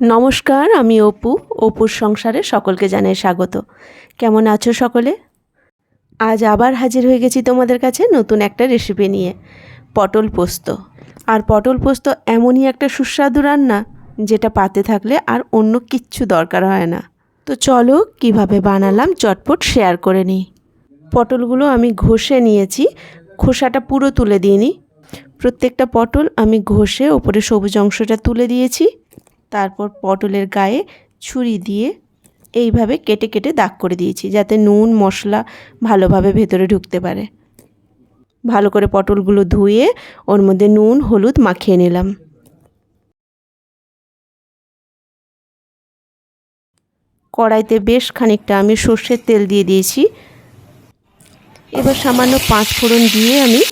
নমস্কার, আমি অপু, অপুর সংসারে সকলকে জানাই স্বাগত। কেমন আছো সকলে? আজ আবার হাজির হয়ে গেছি তোমাদের কাছে নতুন একটা রেসিপি নিয়ে, পটল পোস্ত। আর পটল পোস্ত এমনই একটা সুস্বাদু রান্না, যেটা পাতে থাকলে আর অন্য কিচ্ছু দরকার হয় না। তো চলো, কীভাবে বানালাম চটপট শেয়ার করে নিই। পটলগুলো আমি ঘষে নিয়েছি, খোসাটা পুরো তুলে দিইনি। প্রত্যেকটা পটল আমি ঘষে ওপরে সবুজ অংশটা তুলে দিয়েছি। তারপর পটলের গায়ে ছুরি দিয়ে এইভাবে কেটে কেটে দাগ করে দিয়েছি, যাতে নুন, মশলা ভালোভাবে ভেতরে ঢুকতে পারে। ভালো করে পটলগুলো ধুয়ে ওর মধ্যে নুন, হলুদ মাখিয়ে নিলাম। কড়াইতে বেশ খানিকটা আমি সর্ষের তেল দিয়ে দিয়েছি। এবার সামান্য পাঁচ ফোড়ন দিয়ে আমি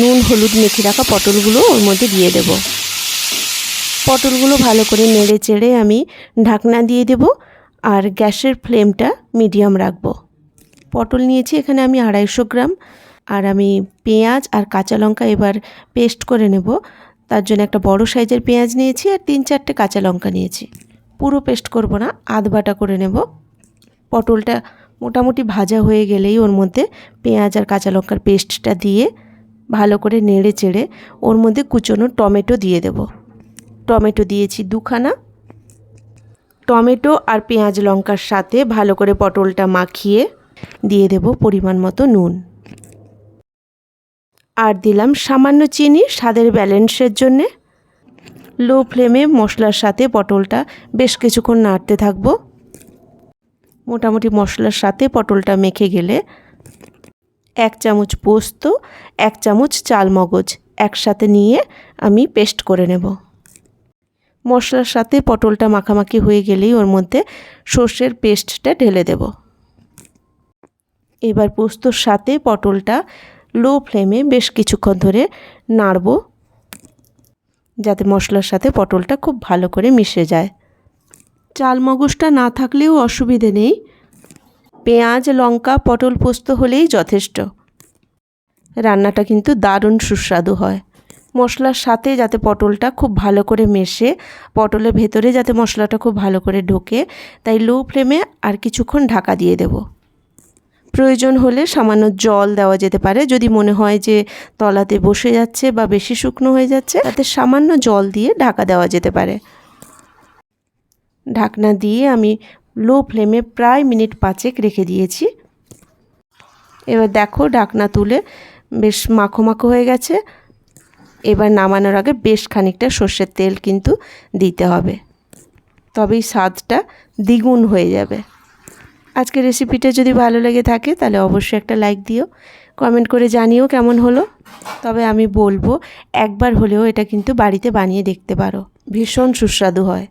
নুন, হলুদ মেখে রাখা পটলগুলো ওর মধ্যে দিয়ে দেব। পটলগুলো ভালো করে নেড়ে চেড়ে আমি ঢাকনা দিয়ে দেব আর গ্যাসের ফ্লেমটা মিডিয়াম রাখব। পটল নিয়েছি এখানে আমি আড়াইশো গ্রাম আর আমি পেঁয়াজ আর কাঁচা লঙ্কা এবার পেস্ট করে নেব। তার জন্য একটা বড় সাইজের পেঁয়াজ নিয়েছি আর তিন চারটে কাঁচা লঙ্কা নিয়েছি। পুরো পেস্ট করব না, আধ বাটা করে নেব। পটলটা মোটামুটি ভাজা হয়ে গেলেই ওর মধ্যে পেঁয়াজ আর কাঁচা লঙ্কার পেস্টটা দিয়ে ভালো করে নেড়ে চেড়ে ওর মধ্যে কুচোনো টমেটো দিয়ে দেব। টমেটো দিয়েছি দুখানা। টমেটো আর পেঁয়াজ লঙ্কার সাথে ভালো করে পটলটা মাখিয়ে দিয়ে দেব পরিমাণ মতো নুন। আর দিলাম সামান্য চিনি স্বাদের ব্যালেন্সের জন্যে। লো ফ্লেমে মশলার সাথে পটলটা বেশ কিছুক্ষণ নাড়তে থাকব। মোটামুটি মশলার সাথে পটলটা মেখে গেলে এক চামচ পোস্ত, এক চামচ চাল মগজ একসাথে নিয়ে আমি পেস্ট করে নেব। মশলার সাথে পটলটা মাখামাখি হয়ে গেলেই ওর মধ্যে সর্ষের পেস্টটা ঢেলে দেব। এবার পোস্তর সাথে পটলটা লো ফ্লেমে বেশ কিছুক্ষণ ধরে নাড়ব, যাতে মশলার সাথে পটলটা খুব ভালো করে মিশে যায়। চাল মগজটা না থাকলেও অসুবিধে নেই। পেঁয়াজ, লঙ্কা, পটল পোস্ত হলেই যথেষ্ট। রান্নাটা কিন্তু দারুণ সুস্বাদু হয়। মশলার সাথে যাতে পটলটা খুব ভালো করে মেশে, পটলের ভেতরে যাতে মশলাটা খুব ভালো করে ঢোকে, তাই লো ফ্লেমে আর কিছুক্ষণ ঢাকা দিয়ে দেব। প্রয়োজন হলে সামান্য জল দেওয়া যেতে পারে। যদি মনে হয় যে তলাতে বসে যাচ্ছে বা বেশি শুকনো হয়ে যাচ্ছে, তাতে সামান্য জল দিয়ে ঢাকা দেওয়া যেতে পারে। ঢাকনা দিয়ে আমি লো ফ্লেমে প্রায় মিনিট পাঁচেক রেখে দিয়েছি। এবার দেখো ঢাকনা তুলে বেশ মাখো মাখো হয়ে গেছে। এবার নামানোর আগে বেশ খানিকটা সর্ষের তেল কিন্তু দিতে হবে। তবেই স্বাদটা দ্বিগুণ হয়ে যাবে। আজকের রেসিপিটা যদি ভালো লেগে থাকে, তাহলে অবশ্যই একটা লাইক দিও। কমেন্ট করে জানিও কেমন হলো। তবে আমি বলব, একবার হলেও এটা কিন্তু বাড়িতে বানিয়ে দেখতে পারো। ভীষণ সুস্বাদু হয়।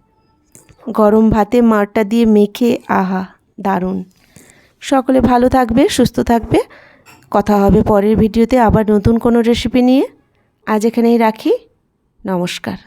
গরম ভাতে মারটা দিয়ে মেখে, আহা, দারুণ। সকলে ভালো থাকবে, সুস্থ থাকবে। কথা হবে পরের ভিডিওতে আবার নতুন কোনো রেসিপি নিয়ে। আজ এখানেই রাখি। নমস্কার।